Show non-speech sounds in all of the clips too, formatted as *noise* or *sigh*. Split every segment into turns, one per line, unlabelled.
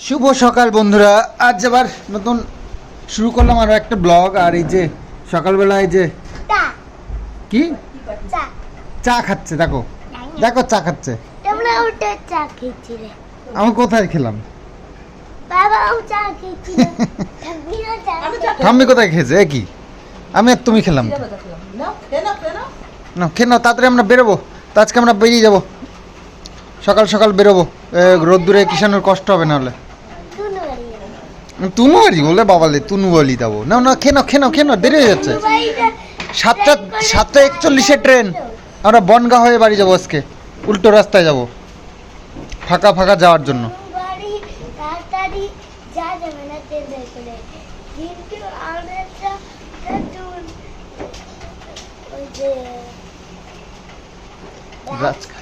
শুভ সকাল বন্ধুরা। আজ আবার নতুন শুরু করলাম আরও একটা ব্লগ আর এই যে সকালবেলা এই যে
চা।
কি?
চা।
চা খাচ্ছে দেখো। দেখো চা খাচ্ছে। আমি কোথায় *laughs* খেলাম? ঠাম্মি কোথায় খেয়েছে? কি? আমি আর তুমি খেলাম। না খেয়ে নাও তাড়াতাড়ি আমরা বেরোবো। তো আজকে আমরা বেরিয়ে যাব। সকাল সকাল বেরোবো। রোদ্দুরে কিষানোর কষ্ট হবে নাহলে
শুনো বাড়ি
তুনু বাড়ি বলে বাবালে তুনু বাড়ি যাব না না নাও খেয়ে নাও দেরি হয়ে যাচ্ছে। সাতটা সাতটা একচল্লিশের ট্রেন। আমরা বনগা হয়ে বাড়ি যাব আজকে। উল্টো রাস্তায় যাব। ফাঁকা ফাঁকা যাওয়ার জন্য।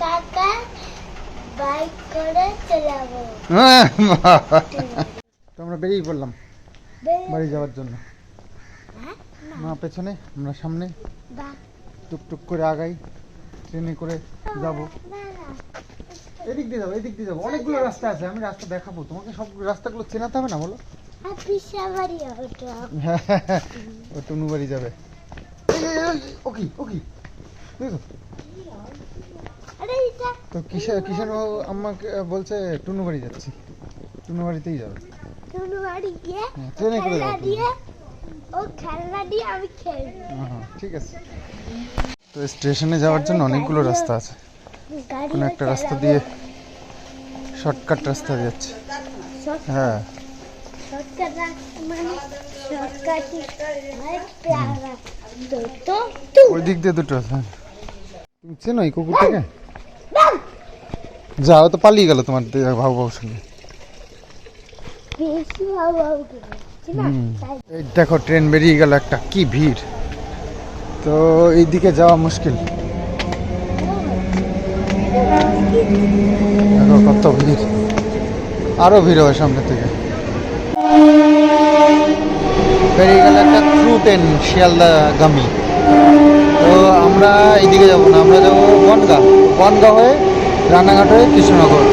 কাকা বাইক করে চালাবো
তো আমরা বেরিয়ে পড়লাম বাড়ি যাওয়ার জন্য।
হ্যাঁ?
মা পেছনে আমরা সামনে। টুকটুক করে আগাই ট্রেনে করে যাব। এদিক দিয়ে যাব এদিক দিয়ে যাব। অনেকগুলো রাস্তা আছে আমি রাস্তা দেখাবো। তোমাকে সব রাস্তাগুলো চেনাতে হবে না বলো?
পিসা বাড়ি
ও টুনু বাড়ি যাবে। ও কি ও কি? দেখো
আরে এটা
তো কিষান কিষান আমাকে বলছে টুনু বাড়ি যাচ্ছি। টুনু বাড়িতেই যাবে।
টুনু বাড়ি গিয়ে
ট্রেনে করে
খেলনা
যাব
দিয়ে ও খেলনা দিয়ে আমি খেলব।
ঠিক আছে। তো স্টেশনে যাওয়ার জন্য অনেকগুলো রাস্তা আছে। কোনো একটা রাস্তা দিয়ে শর্টকাট রাস্তা যাচ্ছে। হ্যাঁ।
মানে তু
ওই দিক দিয়ে দুটো হ্যাঁ। তুমি চেনো এই কুকুরটাকে? যাও তো পালিয়ে গেল তোমার ভাউ ভাউ সঙ্গে
বেশি ভালো হবে না
হুম।
তাই
এই দেখো ট্রেন বেরিয়ে গেল একটা। কি ভিড়। তো এইদিকে যাওয়া মুশকিল। দেখো কত ভিড়। আরও ভিড় হয় সামনে থেকে। বেরিয়ে গেল একটা থ্রু ট্রেন শিয়ালদা গামী তো আমরা এইদিকে যাব না, আমরা যাব বনগা। বনগা হয়ে রানাঘাট হয়ে কৃষ্ণনগর।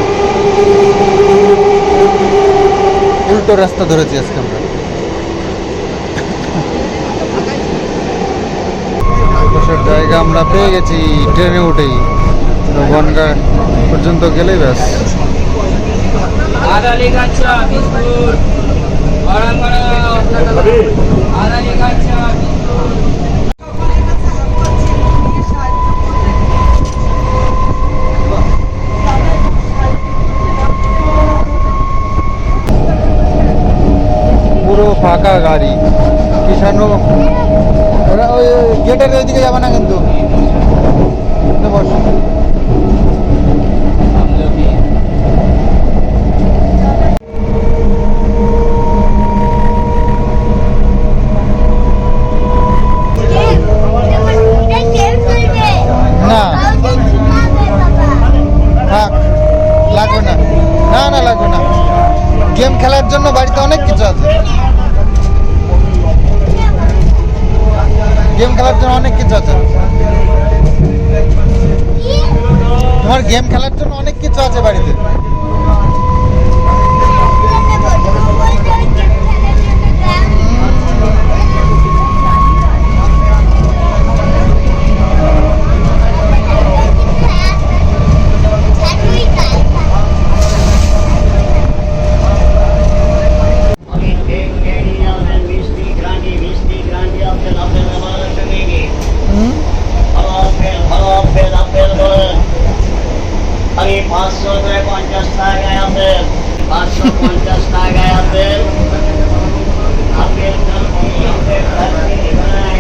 উল্টো রাস্তা ধরেছি আজকে আমরা। জায়গা আমরা পেয়ে গেছি, ট্রেনে উঠেই। বনগা পর্যন্ত গেলেই ব্যাস।
আদালি কাঁচা বিস্কুট গরম গরম আদালি কাঁচা বিস্কুট
পুরো ফাঁকা গাড়ি কিষানো ওরা ওই গেটের ওইদিকে যাবে না কিন্তু এখানে বস। না থাক লাগবে না না না লাগবে না গেম খেলার জন্য বাড়িতে অনেক কিছু আছে গেম খেলার জন্য অনেক কিছু আছে তোমার গেম খেলার জন্য অনেক কিছু আছে বাড়িতে
মিষ্টি গ্রান্ডি মিষ্টি গ্রান্ডি আপেল আপেল আমার সঙ্গে গিয়ে
হুম?
ভালো আপেল ভালো আপেল আপেল বলেন আমি পাঁচশো নয় পঞ্চাশ টাকায় আপেল পাঁচশো পঞ্চাশ টাকায় আপেল আপেল কালকি আপেল কালকি নাই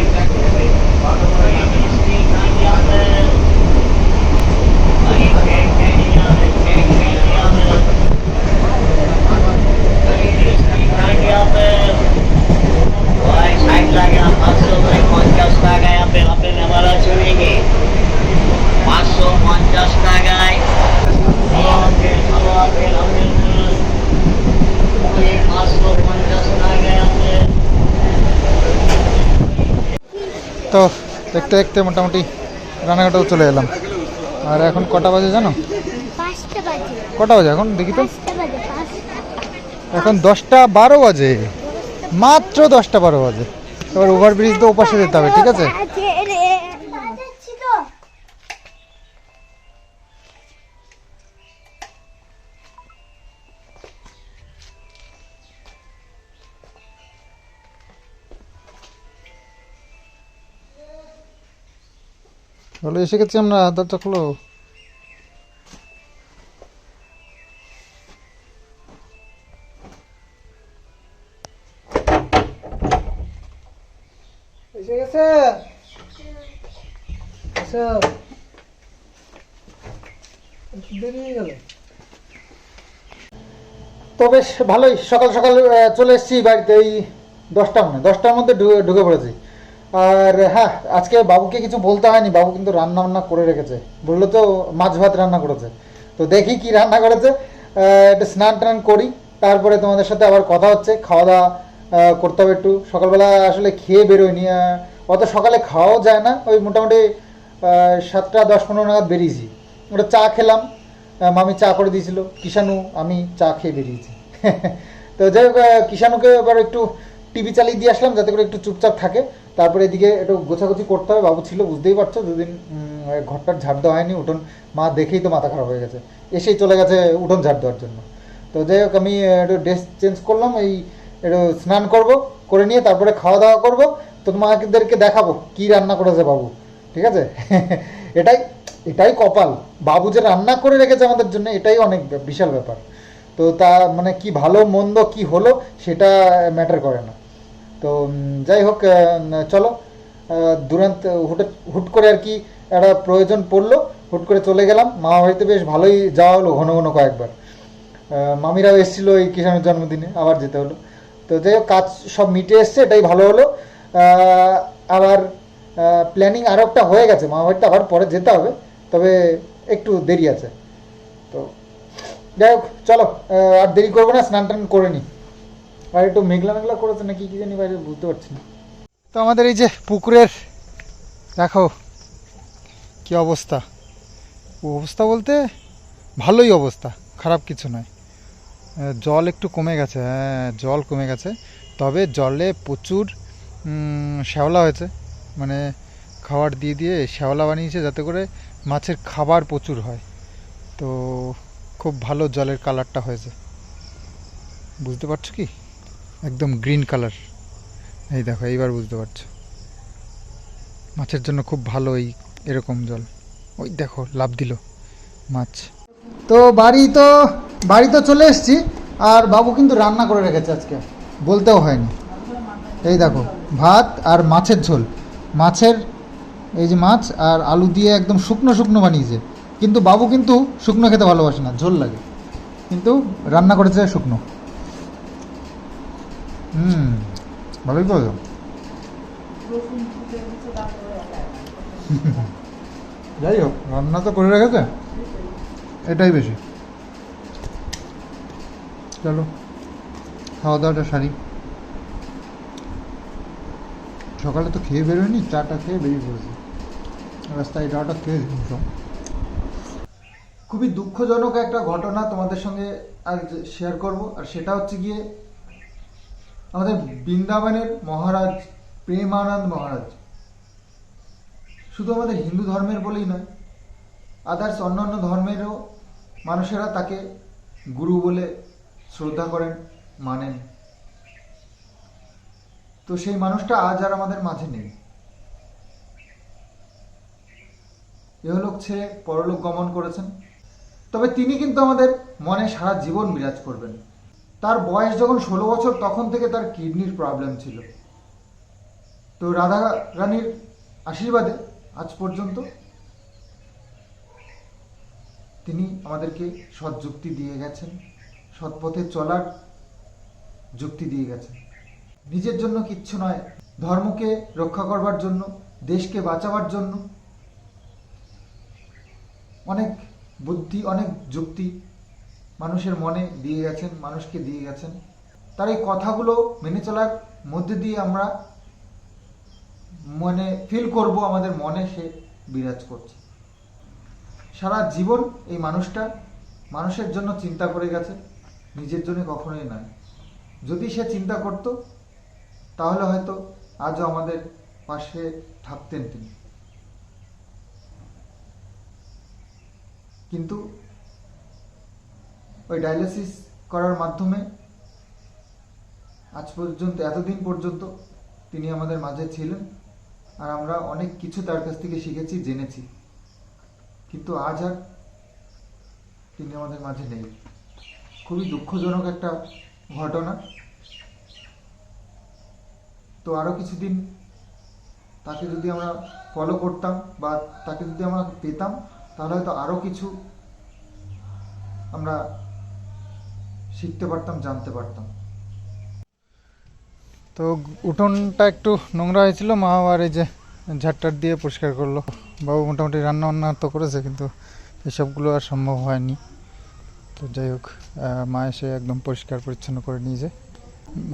মিষ্টি গ্রান্ডি আপেল আমি cake candy apple cake candy apple আমি মিষ্টি গ্রান্ডি আপেল ওই ষাট টাকা পাঁচশো নয় পঞ্চাশ টাকায় আপেল আপেল নেবার আছে নাকি পাঁচশো পঞ্চাশ টাকায় ভালো আপেল ভালো আপেল আপেল বলুন। ওই পাঁচশো পঞ্চাশ টাকায় আপেল
তো দেখতে দেখতে মোটামুটি রানাঘাটেও চলে এলাম। আর এখন কটা বাজে জানো? কটা বাজে এখন? দেখি তো। এখন দশটা বারো বাজে। মাত্র দশটা বারো বাজে। এবার ওভারব্রিজ তো ওপাশে যেতে হবে ঠিক আছে? বলে এসে গেছি? আমরা দরজা খোলো তো বেশ ভালোই, সকাল সকাল চলে এসেছি বাড়িতে, এই দশটা মানে দশটার মধ্যে ঢুকে পড়েছি। আর হ্যাঁ আজকে বাবুকে কিছু বলতে হয়নি, বাবু কিন্তু রান্না বান্না করে রেখেছে। বলল তো মাছ ভাত রান্না করেছে। তো দেখি কি রান্না করেছে। একটু স্নান টান করি, তারপরে তোমাদের সাথে আবার কথা হচ্ছে, খাওয়া দাওয়া করতে হবে একটু। সকালবেলা আসলে খেয়ে বেরোয়নি অত সকালে খাওয়াও যায় না। ওই মোটামুটি সাতটা দশ পনেরো নাগাদ বেরিয়েছি। ওটা চা খেলাম মামি চা করে দিয়েছিল, কিষানু, আমি চা খেয়ে বেরিয়েছি। *laughs* তো যাই হোক কিষানুকে এবার একটু টিভি চালিয়ে দিয়ে আসলাম, যাতে করে একটু চুপচাপ থাকে। তারপরে এদিকে একটু গোছাগুছি করতে হবে, বাবু ছিল, বুঝতেই পারছ, দুদিন ঘরটার ঝাড় দেওয়া হয়নি, উঠোন, মা দেখেই তো মাথা খারাপ হয়ে গেছে, এসেই চলে গেছে উঠোন ঝাড় দেওয়ার জন্য। তো যাই হোক, আমি একটু ড্রেস চেঞ্জ করলাম, এই, একটু স্নান করব, করে নিয়ে তারপরে খাওয়া দাওয়া করব, তো তোমাদেরকে দেখাবো কি রান্না করেছে বাবু, ঠিক আছে? *laughs* এটাই এটাই কপাল, বাবু যে রান্না করে রেখেছে আমাদের জন্য, এটাই অনেক বিশাল ব্যাপার। তো তা মানে কি ভালো, মন্দ, কি হলো, সেটা ম্যাটার করে না। তো যাই হোক চলো দুরান্ত, হুট হুট করে আর কি একটা প্রয়োজন পড়ল, হুট করে চলে গেলাম। মামা বাড়িতে বেশ ভালোই যাওয়া হলো ঘন ঘন কয়েকবার। মামিরাও এসেছিল এই কিষানের জন্মদিনে, আবার যেতে হলো। তো যাই হোক, কাজ সব মিটে এসছে, এটাই ভালো হলো। আবার প্ল্যানিং আরও একটা হয়ে গেছে। মামা বাড়িতে আবার পরে যেতে হবে, তবে একটু দেরি আছে। তো, যাই হোক, চলো আর দেরি করব না, স্নান টান করে নিই। আর একটু মেঘলা মেঘলা করেছে নাকি কি জানি বাইরে বুঝতে পারছি না। তো আমাদের এই যে পুকুরের, দেখো কি অবস্থা। অবস্থা বলতে ভালোই অবস্থা, খারাপ কিছু নয়। জল একটু কমে গেছে হ্যাঁ জল কমে গেছে। তবে জলে প্রচুর শ্যাওলা হয়েছে। মানে খাবার দিয়ে দিয়ে শ্যাওলা বানিয়েছে যাতে করে মাছের খাবার প্রচুর হয়। তো খুব ভালো জলের কালারটা হয়েছে। বুঝতে পারছ কি? একদম গ্রিন কালার। এই দেখো, এইবার বুঝতে পারছ। মাছের জন্য খুব ভালো এই এরকম জল। ওই দেখো লাভ দিল মাছ। তো বাড়ি তো বাড়ি তো চলে এসেছি, আর বাবু কিন্তু রান্না করে রেখেছে আজকে। বলতেও হয়নি। এই দেখো, ভাত আর মাছের ঝোল। মাছের, এই যে মাছ আর আলু দিয়ে একদম শুকনো শুকনো বানিয়েছে। কিন্তু বাবু কিন্তু শুকনো খেতে ভালোবাসে না, ঝোল লাগে। কিন্তু রান্না করেছে শুকনো। হুম, ভালোই করো যাই হোক, রান্না তো করে রেখেছে। এটাই বেশি। চলো খাওয়া দাওয়াটা সারি। সকালে তো খেয়ে বেরোয়নি, চাটা খেয়ে বেরিয়ে পড়েছি। রাস্তায় চাটা খেয়ে সব। খুবই দুঃখজনক একটা ঘটনা তোমাদের সঙ্গে আর শেয়ার করব, আর সেটা হচ্ছে গিয়ে আমাদের বৃন্দাবনের মহারাজ, প্রেমানন্দ মহারাজ। শুধু আমাদের হিন্দু ধর্মের বলেই নয় আদার্স অন্যান্য ধর্মেরও মানুষেরা তাকে গুরু বলে শ্রদ্ধা করেন, মানেন। তো সেই মানুষটা আজ আর আমাদের মাঝে নেই। এহলোক ছেড়ে পরলোক গমন করেছেন। তবে তিনি কিন্তু আমাদের মনে সারা জীবন বিরাজ করবেন। তার বয়স যখন ষোলো বছর, তখন থেকে তার কিডনির প্রবলেম ছিল। তো রাধা রানীর আশীর্বাদে আজ পর্যন্ত তিনি আমাদেরকে সৎ যুক্তি দিয়ে গেছেন সৎ পথে চলার যুক্তি দিয়ে গেছেন। নিজের জন্য কিচ্ছু নয়, ধর্মকে রক্ষা করবার জন্য, দেশকে বাঁচাবার জন্য। অনেক বুদ্ধি, অনেক যুক্তি মানুষের মনে দিয়ে গেছেন, মানুষকে দিয়ে গেছেন। তার এই কথাগুলো মেনে চলার মধ্যে দিয়ে আমরা মনে ফিল করব আমাদের মনে সে বিরাজ করছে। সারা জীবন এই মানুষটা মানুষের জন্য চিন্তা করে গেছে, নিজের জন্য কখনোই নয়। যদি সে চিন্তা করত, তাহলে হয়তো আজও আমাদের পাশে থাকতেন তিনি। কিন্তু ওই ডায়ালিসিস করার মাধ্যমে আজ পর্যন্ত, এতদিন পর্যন্ত তিনি আমাদের মাঝে ছিলেন আর আমরা অনেক কিছু তার কাছ থেকে শিখেছি, জেনেছি। কিন্তু আজ আর তিনি আমাদের মাঝে নেই। খুবই দুঃখজনক একটা ঘটনা। তো আরও কিছুদিন তাকে যদি আমরা ফলো করতাম বা তাকে যদি আমরা পেতাম, তাহলে হয়তো আরও কিছু আমরা শিখতে পারতাম, জানতে পারতাম। তো উঠোনটা একটু নোংরা হয়েছিল, মা আবার এই যে ঝাড়টার দিয়ে পরিষ্কার করল। বাবু মোটামুটি রান্না বান্না তো করেছে, কিন্তু এসবগুলো আর সম্ভব হয়নি। তো যাই হোক মা এসে একদম পরিষ্কার পরিচ্ছন্ন করে নিয়েছে।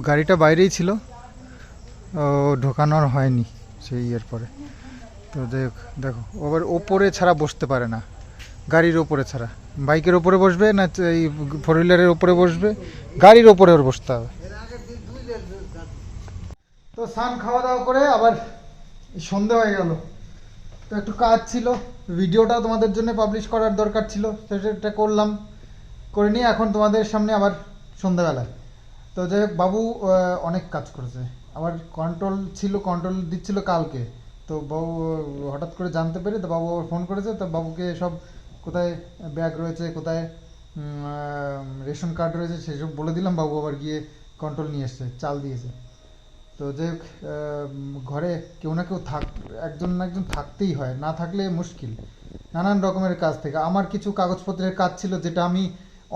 গাড়িটা বাইরেই ছিল, ও ঢোকানোর হয়নি সেই ইয়ের পরে। তো যাই হোক, দেখো আবার ওপরে ছাড়া বসতে পারে না, গাড়ির ওপরে ছাড়া। বাইকের ওপরে বসবে না, এই ফোর হুইলারের ওপরে বসবে? গাড়ির ওপরে ওর বসতে হবে। তো স্নান খাওয়া দাওয়া করে আবার সন্ধে হয়ে গেল। তো একটু কাজ ছিল, ভিডিওটা তোমাদের জন্য পাবলিশ করার দরকার ছিল সেটা করলাম, করে নিয়ে এখন তোমাদের সামনে আবার সন্ধ্যাবেলায় তো যাই হোক, বাবু অনেক কাজ করেছে। আবার কন্ট্রোল ছিল কন্ট্রোল দিচ্ছিল কালকে। তো বাবু, হঠাৎ করে জানতে পেরে তো বাবু ফোন করেছে, তো বাবুকে সব কোথায় ব্যাগ রয়েছে, কোথায় রেশন কার্ড রয়েছে, সেসব বলে দিলাম, বাবু আবার গিয়ে কন্ট্রোল নিয়ে এসছে, চাল দিয়েছে। তো যাই হোক ঘরে কেউ না কেউ থাক, একজন না একজন থাকতেই হয়, না থাকলে মুশকিল। নানান রকমের কাজ থেকে, আমার কিছু কাগজপত্রের কাজ ছিল, যেটা আমি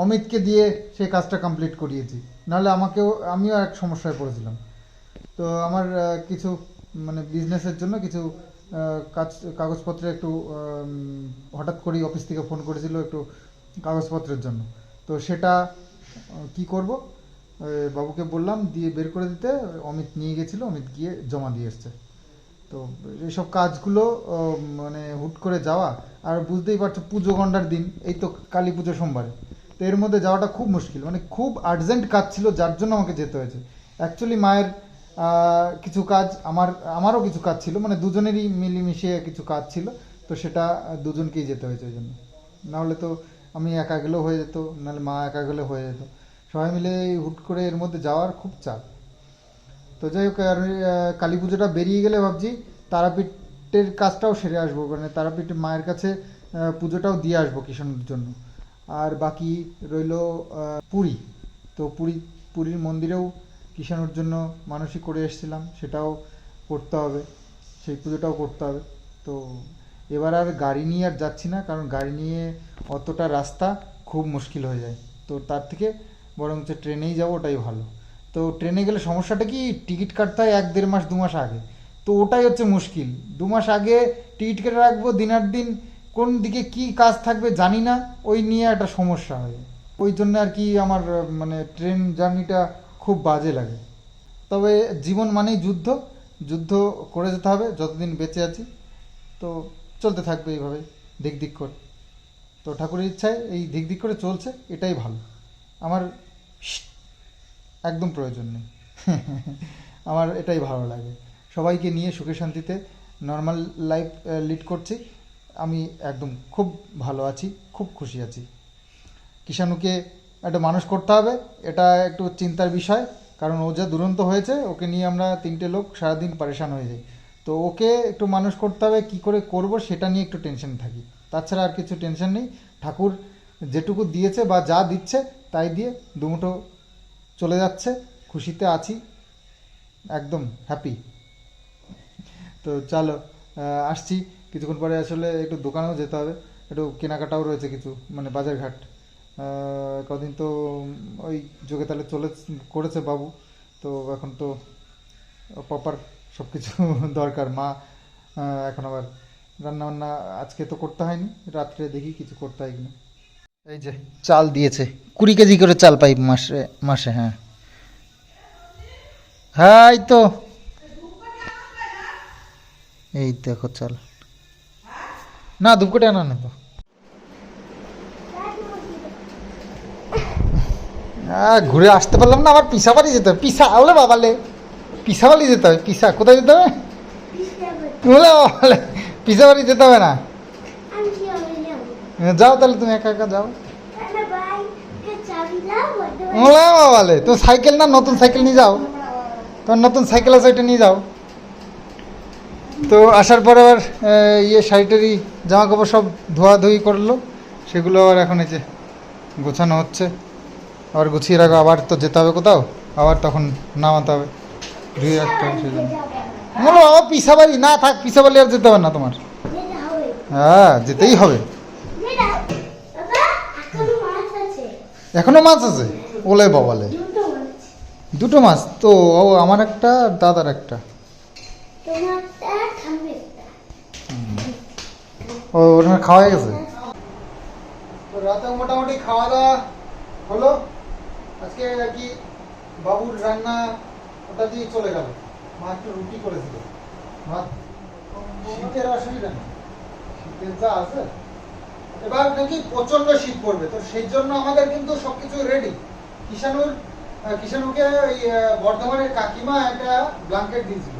অমিতকে দিয়ে সেই কাজটা কমপ্লিট করিয়েছি। নাহলে আমাকেও, আমিও এক সমস্যায় পড়েছিলাম। তো আমার কিছু মানে বিজনেসের জন্য কিছু কাজ কাগজপত্রে একটু হঠাৎ করেই অফিস থেকে ফোন করেছিল একটু কাগজপত্রের জন্য। তো সেটা কি করব? বাবুকে বললাম দিয়ে বের করে দিতে। অমিত নিয়ে গেছিল, অমিত গিয়ে জমা দিয়ে এসছে। তো এইসব কাজগুলো মানে হুট করে যাওয়া, আর বুঝতেই পারছ পুজো গন্ডার দিন, এই তো কালী পুজো সোমবারে। তো এর মধ্যে যাওয়াটা খুব মুশকিল মানে খুব আর্জেন্ট কাজ ছিল, যার জন্য আমাকে যেতে হয়েছে। অ্যাকচুয়ালি মায়ের কিছু কাজ আমার, আমারও কিছু কাজ ছিল মানে দুজনেরই মিলিমিশিয়ে কিছু কাজ ছিল, তো সেটা দুজনকেই যেতে হয়েছে ওই জন্য। নাহলে তো আমি একা গেলেও হয়ে যেত, নাহলে মা একা গেলে হয়ে যেত। সবাই মিলে হুট করে এর মধ্যে যাওয়ার খুব চাপ। তো যাই হোক কালী পুজোটা বেরিয়ে গেলে ভাবছি তারাপীঠের কাজটাও সেরে আসব মানে তারাপীঠ মায়ের কাছে পুজোটাও দিয়ে আসব কিষাণের জন্য। আর বাকি রইল পুরী। তো পুরী, পুরীর মন্দিরেও কিষাণুর জন্য মানসিক করে এসেছিলাম, সেটাও করতে হবে, সেই পুজোটাও করতে হবে। তো এবার আর গাড়ি নিয়ে আর যাচ্ছি না, কারণ গাড়ি নিয়ে অতটা রাস্তা খুব মুশকিল হয়ে যায়। তো তার থেকে বরং হচ্ছে ট্রেনেই যাব, ওটাই ভালো। তো ট্রেনে গেলে সমস্যাটা কি, টিকিট কাটতে হয় এক দেড় মাস, দু মাস আগে। তো ওটাই হচ্ছে মুশকিল। দু মাস আগে টিকিট কেটে রাখব, দিনার দিন কোন দিকে কি কাজ থাকবে জানি না, ওই নিয়ে একটা সমস্যা হয়। ওই জন্য আর কি আমার মানে ট্রেন জার্নিটা খুব বাজে লাগে। তবে জীবন মানেই যুদ্ধ। যুদ্ধ করে যেতে হবে, যতদিন বেঁচে আছি। তো চলতে থাকবে এইভাবে, দিক দিক করে। তো ঠাকুরের ইচ্ছায় এই দিক দিক করে চলছে, এটাই ভালো। আমার একদম প্রয়োজন নেই। *laughs* আমার এটাই ভালো লাগে। সবাইকে নিয়ে সুখে শান্তিতে নর্মাল লাইফ লিড করছি। আমি একদম খুব ভালো আছি, খুব খুশি আছি। কিষাণুকে একটা মানুষ করতে হবে, এটা একটু চিন্তার বিষয়, কারণ ও যা দুরন্ত হয়েছে, ওকে নিয়ে আমরা তিনটে লোক সারাদিন পারেশান হয়ে যাই। তো ওকে একটু মানুষ করতে হবে, কি করে করব সেটা নিয়ে একটু টেনশন থাকি। তাছাড়া আর কিছু টেনশন নেই, ঠাকুর যেটুকু দিয়েছে বা যা দিচ্ছে তাই দিয়ে দুমুঠো চলে যাচ্ছে, খুশিতে আছি, একদম হ্যাপি তো চলো আসছি, কিছুক্ষণ পরে আসলে একটু দোকানেও যেতে হবে, একটু কেনাকাটাও রয়েছে কিছু মানে বাজারঘাট। কদিন তো ওই যোগে তাহলে চলে, করেছে বাবু। তো এখন তো প্রপার সব কিছু দরকার। মা এখন আবার রান্না বান্না আজকে তো করতে হয়নি। রাত্রে দেখি কিছু করতে হয় কিনা। এই যে, চাল দিয়েছে। কুড়ি কেজি করে চাল পাই মাসে মাসে হ্যাঁ। হ্যাঁ এই তো। এই দেখো চাল। না দুপুরে আনা নেব। ঘুরে আসতে পারলাম না, আবার পিসা বাড়ি যেতে হবে। পিসা ওলে বাবালে, পিসা বাড়ি যেতে হবে। পিসা, কোথায় যেতে হবে? ওলে বাবালে, পিসা বাড়ি যেতে হবে না। যাও তাহলে তুমি একা একা যাও। ওলে বাবালে তো সাইকেল না, নতুন সাইকেল নিয়ে যাও। তোমার নতুন সাইকেল আছে, ওইটা নিয়ে যাও। তো আসার পর আবার ইয়ে শাড়িটারি জামা কাপড় সব ধোয়াধুয়ি করল। সেগুলো আবার এখন এই যে গোছানো হচ্ছে। আবার গুছিয়ে রাখো, আবার তো যেতে হবে কোথাও, আবার তখন নামাতে হবে। ধুয়ে রাখতে হবে সেই জন্য বলো বাবা পিসা বাড়ি না, থাক পিসা বাড়ি আর যেতে হবে না তোমার। হ্যাঁ যেতেই হবে।
এখনও মাছ আছে?
ওলে বাবালে।
দুটো মাছ?
তো, ও, আমার একটা, দাদার একটা। ও ওখানে খাওয়া গেছে? রাতে মোটামুটি খাওয়া দাওয়া হলো। আজকে আর কি বাবুর রান্না ওটা দিয়ে চলে গেল। মা একটু রুটি করেছিল শীতের অসুবিধা নেই। শীতের যা আছে। এবার নাকি প্রচণ্ড শীত পড়বে। তো সেই জন্য আমাদের কিন্তু সবকিছু রেডি কিষানুর কিষানুকে ওই বর্ধমানের কাকিমা একটা ব্ল্যাঙ্কেট দিয়েছিল।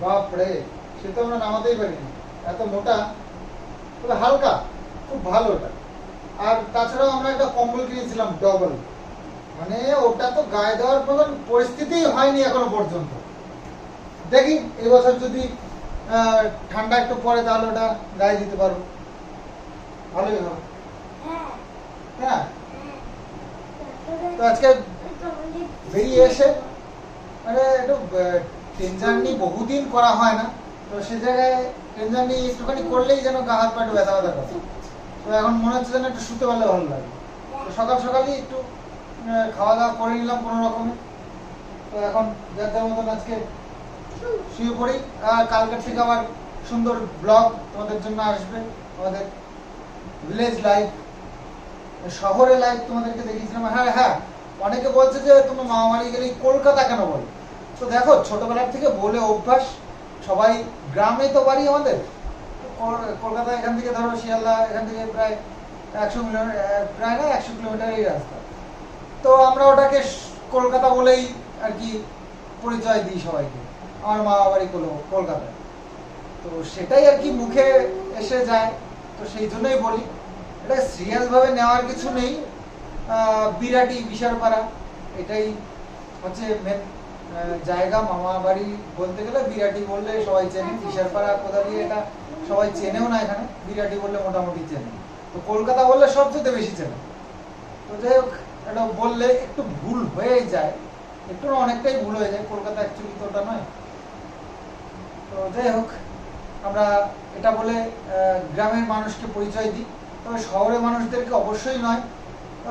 বাপরে সে তো আমরা নামাতেই পারিনি। এত মোটা হালকা, খুব ভালো ওটা। আর তাছাড়াও আমরা একটা কম্বল কিনেছিলাম ডবল মানে ওটা তো গায়ে দেওয়ার মতন পরিস্থিতি হয়নি এখনও পর্যন্ত। দেখি এবছর যদি ঠান্ডা একটু পরে তাহলে ওটা গায়ে দিতে পারব। ভালোই হবে।
হ্যাঁ।
হ্যাঁ।
হ্যাঁ।
তো আজকে বেরিয়ে এসে মানে একটু ট্রেন জার্নি বহুদিন করা হয় না তো সে জায়গায় ট্রেন জার্নি একটুখানি করলেই যেন গা হাত পা একটু ব্যথা ব্যথা করে তো এখন মনে হচ্ছে যেন একটু শুতে পারলে ভালো লাগে। তো সকাল সকালই একটু খাওয়া দাওয়া করে নিলাম কোনো রকমে। তো এখন যার যার মতন আজকে শুয়ে পড়ি। আর কালকের থেকে আবার সুন্দর ব্লগ তোমাদের জন্য আসবে। আমাদের ভিলেজ লাইফ শহরে লাইফ তোমাদেরকে দেখিয়েছিলাম। হ্যাঁ হ্যাঁ অনেকে বলছে যে তুমি মামা বাড়ি গেলে কলকাতা কেন বলো? তো দেখো, ছোটবেলার থেকে বলে অভ্যাস, সবাই গ্রামে তো বাড়ি আমাদের। কলকাতা এখান থেকে ধরো শিয়ালদা, এখান থেকে প্রায় একশো কিলোমিটার প্রায় না একশো কিলোমিটারই রাস্তা। তো আমরা ওটাকে কলকাতা বলেই আর কি পরিচয় দিই সবাইকে। আমার মামা বাড়ি কল- কলকাতায়। তো সেটাই আর কি মুখে এসে যায়, তো সেই জন্যই বলি। এটা সিরিয়াসভাবে নেওয়ার কিছু নেই। বিরাটি বিশারপাড়া এটাই হচ্ছে মেন জায়গা। মামা বাড়ি বলতে গেলে বিরাটি বললে সবাই চেনে বিশারপাড়া দিয়ে এটা সবাই চেনেও না এখানে। বিরাটি বললে মোটামুটি চেনে। তো কলকাতা বললে সবচেয়ে বেশি চেনে। তো যাই হোক এটা বললে একটু ভুল হয়ে যায়। একটু অনেকটাই ভুল হয়ে যায়, কলকাতা অ্যাকচুয়ালি তো ওটা নয়। তো যাই হোক, আমরা এটা বলে গ্রামের মানুষকে পরিচয় দিই। তবে শহরের মানুষদেরকে অবশ্যই নয়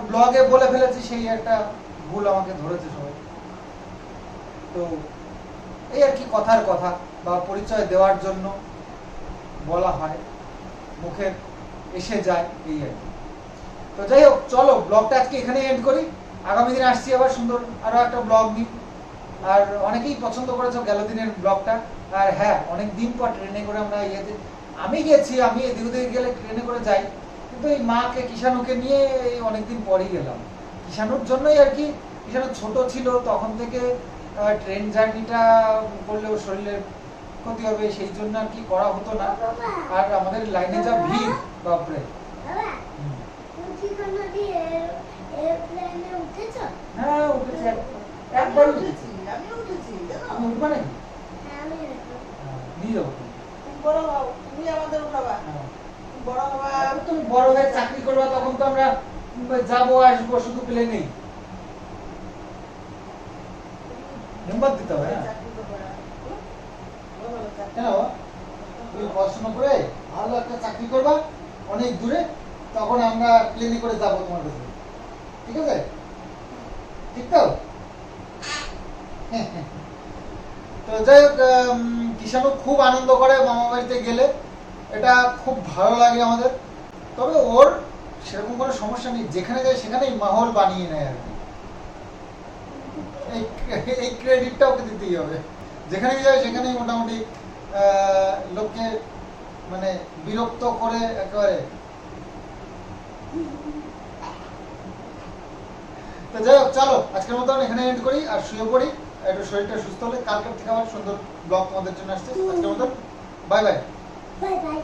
ব্লগে বলে ফেলেছি, সেই একটা ভুল আমাকে ধরেছে সবাই। তো এই আর কি কথার কথা, বা পরিচয় দেওয়ার জন্য বলা হয়। মুখে এসে যায়, এই আর কি। তো যাই হোক, চলো ব্লগটা আজকে এখানে এন্ড করি। আগামী দিন আসছি আবার সুন্দর আরও একটা ব্লগ নিই আর অনেকেই পছন্দ করেছ গেল দিনের ব্লগটা আর হ্যাঁ অনেক দিন পর ট্রেনে করে আমরা ইয়েতে আমি গেছি, আমি এদিক ওদিকে গেলে ট্রেনে করে যাই। কিন্তু এই মাকে, কিষাণুকে নিয়ে এই অনেকদিন পরেই গেলাম। কিষাণুর জন্যই আর কি, কিষাণু ছোট ছিল, তখন থেকে ট্রেন জার্নিটা করলেও শরীরের ক্ষতি হবে, সেই জন্য আর কি করা হতো না। আর আমাদের লাইনে যা ভিড়, বাপরে
বাবা
হুম।
তুমি কি কোনোদিন এর- এরোপ্লেনে উঠেছো
হ্যাঁ উঠেছি একবার উঠেছি
আমি উঠেছি জানো?
উঠবা নাকি
হ্যাঁ আমি এরকম।
হ্যাঁ, নিয়ে যাব তুমি।
তুমি বড় হও তুমি আমাদের উঠাবা
হ্যাঁ।
বড় হবা
তুমি বড় হয়ে চাকরি করবা তখন তো আমরা যাব আসব শুধু নম্বর দিতে হবে হ্যাঁ। কেন তুমি পড়াশোনা করে ভালো একটা চাকরি করবা অনেক দূরে তখন আমরা প্লেনে করে যাব তোমার কাছে। ঠিক আছে? ঠিক তো? তো যাই হোক কিষাণু খুব আনন্দ করে মামা বাড়িতে গেলে। এটা খুব ভালো লাগে আমাদের। তবে ওর সেরকম কোনো সমস্যা নেই। যেখানে যায় সেখানেই মাহল বানিয়ে নেয় আর কি। এই ক্রেডিটটা ওকে দিতেই হবে। যেখানেই যায় সেখানেই মোটামুটি লোককে মানে বিরক্ত করে একেবারে তো যাই হোক, চলো, আজকের মতন এখানে এন্ড করি আর শুয়ে পড়ি। একটু শরীরটা সুস্থ হলে কালকের থেকে আবার সুন্দর ব্লগ তোমাদের জন্য আসছে। আজকের মতন বাই বাই
বাই বাই